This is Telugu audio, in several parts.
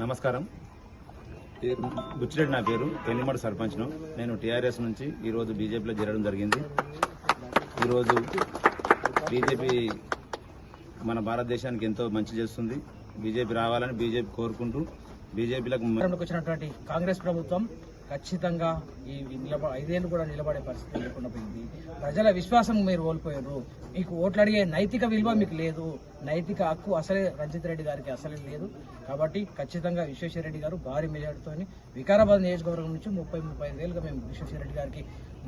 నమస్కారం. బుచ్చిరెడ్డి నా పేరు. పెళ్ళిమడు సర్పంచ్ను. నేను టీఆర్ఎస్ నుంచి ఈరోజు బీజేపీలో చేరడం జరిగింది. ఈరోజు బీజేపీ మన భారతదేశానికి ఎంతో మంచి చేస్తుంది. బీజేపీ రావాలని బీజేపీ కోరుకుంటూ బీజేపీలకు వచ్చినటువంటి కాంగ్రెస్ ప్రభుత్వం ఖచ్చితంగా ఈ నిలబ ఐదేళ్ళు కూడా నిలబడే పరిస్థితి లేకుండా పోయింది. ప్రజల విశ్వాసం మీరు కోల్పోయారు. మీకు ఓట్లు అడిగే నైతిక విలువ మీకు లేదు. నైతిక హక్కు అసలే రంజిత్ రెడ్డి గారికి అసలే లేదు. కాబట్టి ఖచ్చితంగా విశ్వేశ్వరరెడ్డి గారు భారీ మెజార్టీతో వికారాబాద్ నియోజకవర్గం నుంచి ముప్పై ముప్పై ఐదు వేలుగా మేము విశ్వేశ్వరరెడ్డి గారికి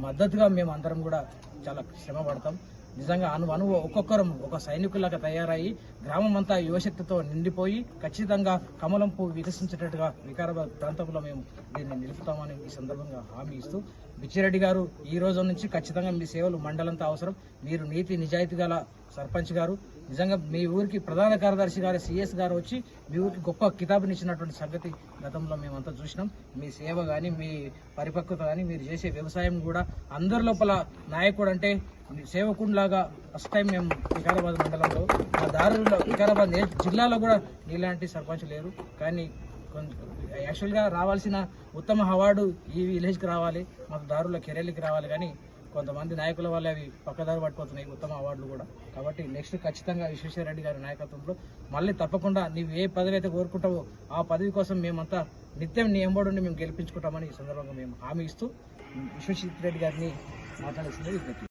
మద్దతుగా మేము అందరం కూడా చాలా శ్రమ పడతాం. నిజంగా అను అను ఒక్కొక్కరం ఒక సైనికులాగా తయారయ్యి గ్రామం అంతా యువశక్తితో నిండిపోయి ఖచ్చితంగా కమలం పువ్వు వికసించేటట్టుగా వికారాబాద్ ప్రాంతంలో మేము దీన్ని నిలుపుతామని ఈ సందర్భంగా హామీ ఇస్తూ బిచ్చిరెడ్డి గారు ఈ రోజు నుంచి ఖచ్చితంగా మీ సేవలు మండలంతా అవసరం. మీరు నీతి నిజాయితీ గల సర్పంచ్ గారు. నిజంగా మీ ఊరికి ప్రధాన కార్యదర్శి గారు సిఎస్ గారు వచ్చి మీ ఊరికి గొప్ప కితాబునిచ్చినటువంటి సంగతి గతంలో మేమంతా చూసినాం. మీ సేవ కానీ మీ పరిపక్వత కానీ మీరు చేసే వ్యవసాయం కూడా అందరి లోపల నాయకుడు అంటే సేవకుడిలాగా ఫస్ట్ టైం మేము వికారాబాద్ మండలంలో మా దారుల్లో వికారాబాద్ జిల్లాలో కూడా నీలాంటి సర్పంచ్ లేరు. కానీ కొంచెం యాక్చువల్గా రావాల్సిన ఉత్తమ అవార్డు ఈ విలేజ్కి రావాలి మాకు దారుల కెరీర్లకి రావాలి. కానీ కొంతమంది నాయకుల వల్ల అవి పక్కదారి పడిపోతున్నాయి ఉత్తమ అవార్డులు కూడా. కాబట్టి నెక్స్ట్ ఖచ్చితంగా విశ్వేశ్వరరెడ్డి గారి నాయకత్వంలో మళ్ళీ తప్పకుండా నీవు ఏ పదవి అయితే కోరుకుంటావో ఆ పదవి కోసం మేమంతా నిత్యం నీ ఎంబడి మేము గెలిపించుకుంటామని ఈ సందర్భంగా మేము హామీ ఇస్తూ విశ్వజిత్ రెడ్డి గారిని మాట్లాడాల్సిందే విజ్ఞప్తి.